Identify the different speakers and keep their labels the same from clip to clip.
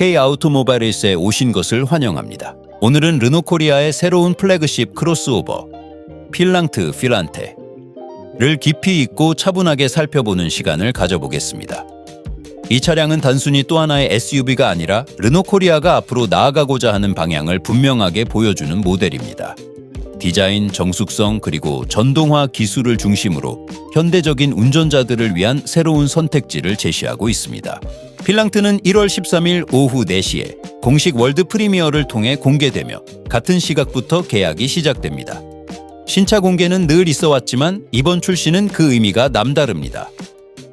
Speaker 1: K 아우토모바일스에 오신 것을 환영합니다. 오늘은 르노코리아의 새로운 플래그십 크로스오버 필랑트 필란테를 깊이 있고 차분하게 살펴보는 시간을 가져보겠습니다. 이 차량은 단순히 또 하나의 SUV가 아니라 르노코리아가 앞으로 나아가고자 하는 방향을 분명하게 보여주는 모델입니다. 디자인, 정숙성 그리고 전동화 기술을 중심으로 현대적인 운전자들을 위한 새로운 선택지를 제시하고 있습니다. 필랑트는 1월 13일 오후 4시에 공식 월드 프리미어를 통해 공개되며 같은 시각부터 계약이 시작됩니다. 신차 공개는 늘 있어 왔지만 이번 출시는 그 의미가 남다릅니다.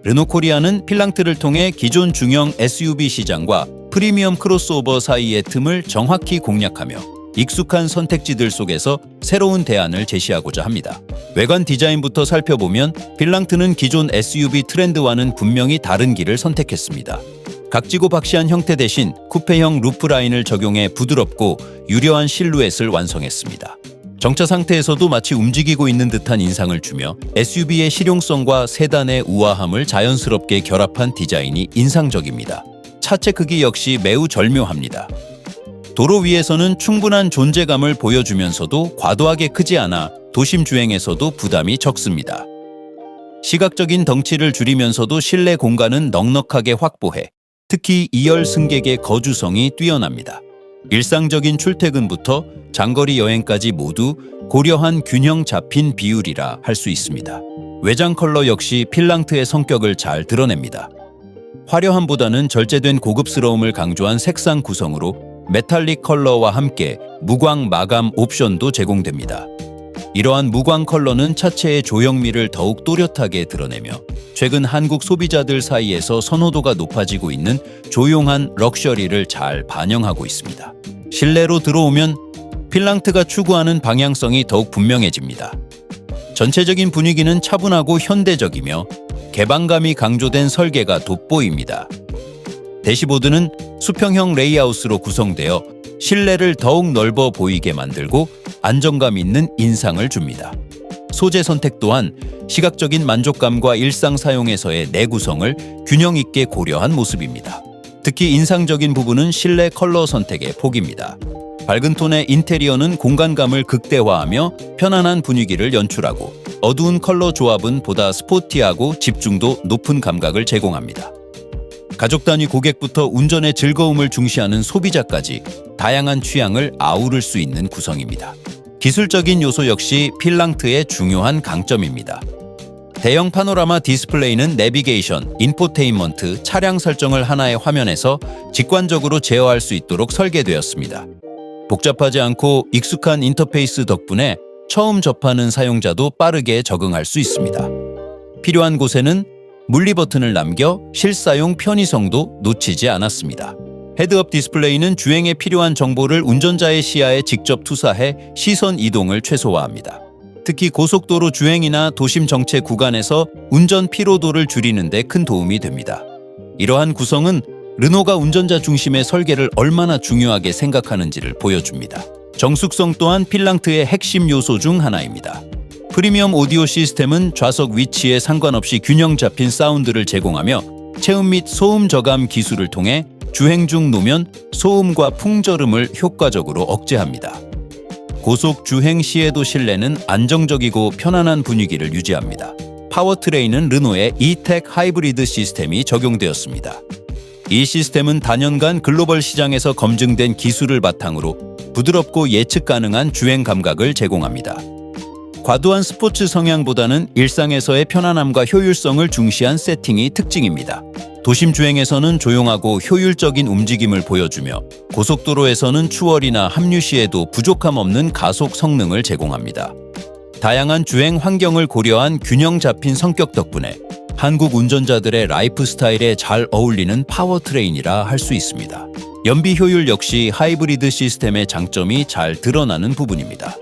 Speaker 1: 르노코리아는 필랑트를 통해 기존 중형 SUV 시장과 프리미엄 크로스오버 사이의 틈을 정확히 공략하며 익숙한 선택지들 속에서 새로운 대안을 제시하고자 합니다. 외관 디자인부터 살펴보면 필랑트는 기존 SUV 트렌드와는 분명히 다른 길을 선택했습니다. 각지고 박시한 형태 대신 쿠페형 루프 라인을 적용해 부드럽고 유려한 실루엣을 완성했습니다. 정차 상태에서도 마치 움직이고 있는 듯한 인상을 주며 SUV의 실용성과 세단의 우아함을 자연스럽게 결합한 디자인이 인상적입니다. 차체 크기 역시 매우 절묘합니다. 도로 위에서는 충분한 존재감을 보여주면서도 과도하게 크지 않아 도심 주행에서도 부담이 적습니다. 시각적인 덩치를 줄이면서도 실내 공간은 넉넉하게 확보해 특히 2열 승객의 거주성이 뛰어납니다. 일상적인 출퇴근부터 장거리 여행까지 모두 고려한 균형 잡힌 비율이라 할 수 있습니다. 외장 컬러 역시 필랑트의 성격을 잘 드러냅니다. 화려함보다는 절제된 고급스러움을 강조한 색상 구성으로 메탈릭 컬러와 함께 무광 마감 옵션도 제공됩니다. 이러한 무광 컬러는 차체의 조형미를 더욱 또렷하게 드러내며 최근 한국 소비자들 사이에서 선호도가 높아지고 있는 조용한 럭셔리를 잘 반영하고 있습니다. 실내로 들어오면 필랑트가 추구하는 방향성이 더욱 분명해집니다. 전체적인 분위기는 차분하고 현대적이며 개방감이 강조된 설계가 돋보입니다. 대시보드는 수평형 레이아웃으로 구성되어 실내를 더욱 넓어 보이게 만들고 안정감 있는 인상을 줍니다. 소재 선택 또한 시각적인 만족감과 일상 사용에서의 내구성을 균형 있게 고려한 모습입니다. 특히 인상적인 부분은 실내 컬러 선택의 폭입니다. 밝은 톤의 인테리어는 공간감을 극대화하며 편안한 분위기를 연출하고 어두운 컬러 조합은 보다 스포티하고 집중도 높은 감각을 제공합니다. 가족 단위 고객부터 운전의 즐거움을 중시하는 소비자까지 다양한 취향을 아우를 수 있는 구성입니다. 기술적인 요소 역시 필랑트의 중요한 강점입니다. 대형 파노라마 디스플레이는 내비게이션, 인포테인먼트, 차량 설정을 하나의 화면에서 직관적으로 제어할 수 있도록 설계되었습니다. 복잡하지 않고 익숙한 인터페이스 덕분에 처음 접하는 사용자도 빠르게 적응할 수 있습니다. 필요한 곳에는 물리 버튼을 남겨 실사용 편의성도 놓치지 않았습니다. 헤드업 디스플레이는 주행에 필요한 정보를 운전자의 시야에 직접 투사해 시선 이동을 최소화합니다. 특히 고속도로 주행이나 도심 정체 구간에서 운전 피로도를 줄이는 데 큰 도움이 됩니다. 이러한 구성은 르노가 운전자 중심의 설계를 얼마나 중요하게 생각하는지를 보여줍니다. 정숙성 또한 필랑트의 핵심 요소 중 하나입니다. 프리미엄 오디오 시스템은 좌석 위치에 상관없이 균형 잡힌 사운드를 제공하며 체음 및 소음 저감 기술을 통해 주행 중 노면 소음과 풍절음을 효과적으로 억제합니다. 고속 주행 시에도 실내는 안정적이고 편안한 분위기를 유지합니다. 파워트레인은 르노의 E-텍 하이브리드 시스템이 적용되었습니다. 이 시스템은 단연간 글로벌 시장에서 검증된 기술을 바탕으로 부드럽고 예측 가능한 주행 감각을 제공합니다. 과도한 스포츠 성향보다는 일상에서의 편안함과 효율성을 중시한 세팅이 특징입니다. 도심 주행에서는 조용하고 효율적인 움직임을 보여주며 고속도로에서는 추월이나 합류 시에도 부족함 없는 가속 성능을 제공합니다. 다양한 주행 환경을 고려한 균형 잡힌 성격 덕분에 한국 운전자들의 라이프 스타일에 잘 어울리는 파워트레인이라 할 수 있습니다. 연비 효율 역시 하이브리드 시스템의 장점이 잘 드러나는 부분입니다.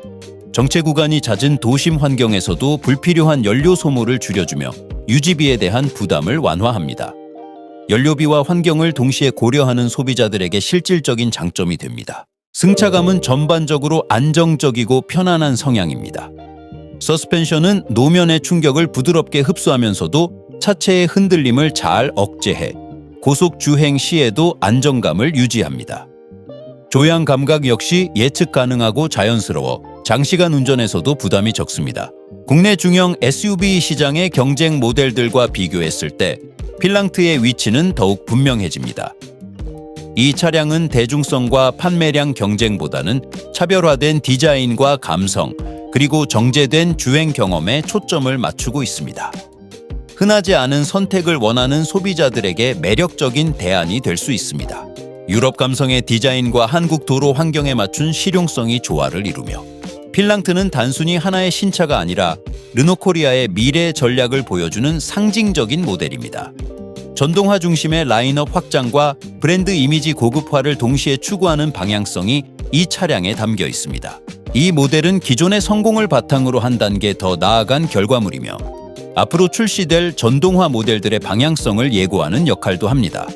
Speaker 1: 정체 구간이 잦은 도심 환경에서도 불필요한 연료 소모를 줄여주며 유지비에 대한 부담을 완화합니다. 연료비와 환경을 동시에 고려하는 소비자들에게 실질적인 장점이 됩니다. 승차감은 전반적으로 안정적이고 편안한 성향입니다. 서스펜션은 노면의 충격을 부드럽게 흡수하면서도 차체의 흔들림을 잘 억제해 고속 주행 시에도 안정감을 유지합니다. 조향 감각 역시 예측 가능하고 자연스러워 장시간 운전에서도 부담이 적습니다. 국내 중형 SUV 시장의 경쟁 모델들과 비교했을 때 필랑트의 위치는 더욱 분명해집니다. 이 차량은 대중성과 판매량 경쟁보다는 차별화된 디자인과 감성, 그리고 정제된 주행 경험에 초점을 맞추고 있습니다. 흔하지 않은 선택을 원하는 소비자들에게 매력적인 대안이 될 수 있습니다. 유럽 감성의 디자인과 한국 도로 환경에 맞춘 실용성이 조화를 이루며 필랑트는 단순히 하나의 신차가 아니라 르노코리아의 미래 전략을 보여주는 상징적인 모델입니다. 전동화 중심의 라인업 확장과 브랜드 이미지 고급화를 동시에 추구하는 방향성이 이 차량에 담겨 있습니다. 이 모델은 기존의 성공을 바탕으로 한 단계 더 나아간 결과물이며 앞으로 출시될 전동화 모델들의 방향성을 예고하는 역할도 합니다.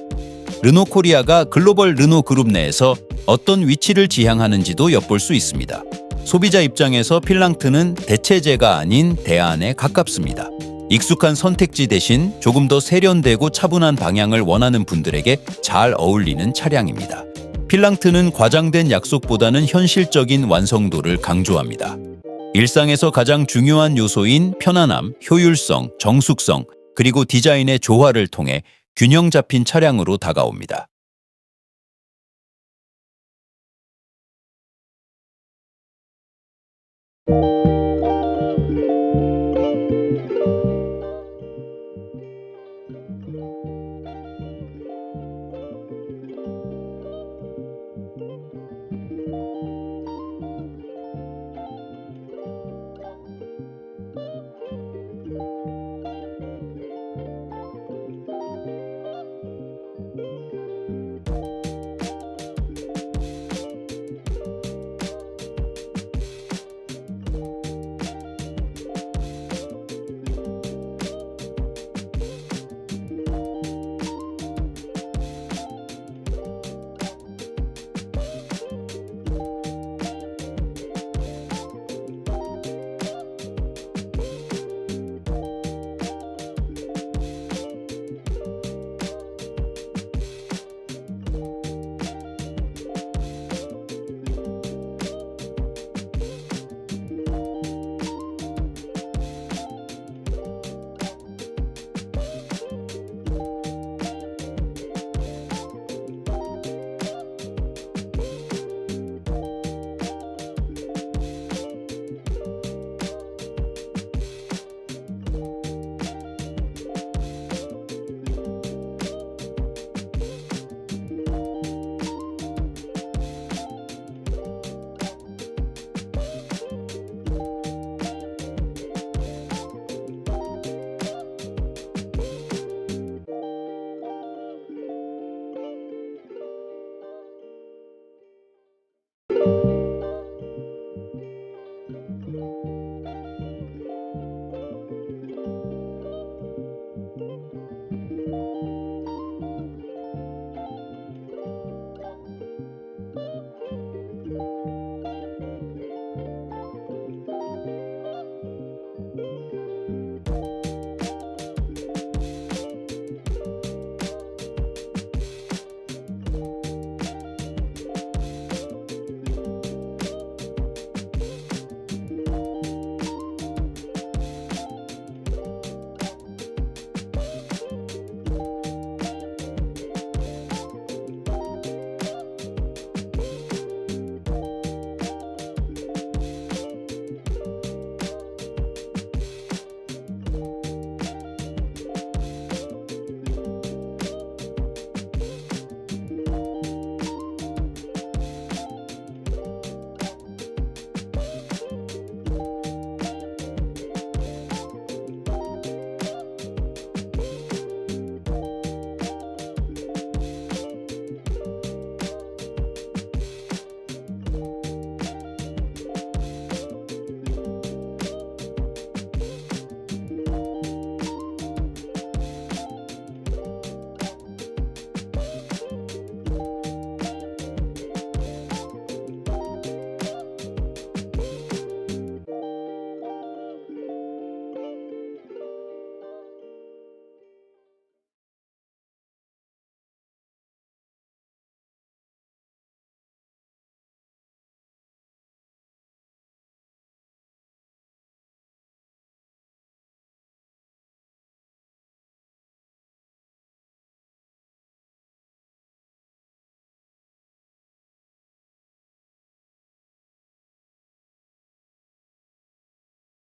Speaker 1: 르노 코리아가 글로벌 르노 그룹 내에서 어떤 위치를 지향하는지도 엿볼 수 있습니다. 소비자 입장에서 필랑트는 대체제가 아닌 대안에 가깝습니다. 익숙한 선택지 대신 조금 더 세련되고 차분한 방향을 원하는 분들에게 잘 어울리는 차량입니다. 필랑트는 과장된 약속보다는 현실적인 완성도를 강조합니다. 일상에서 가장 중요한 요소인 편안함, 효율성, 정숙성, 그리고 디자인의 조화를 통해 균형 잡힌 차량으로 다가옵니다.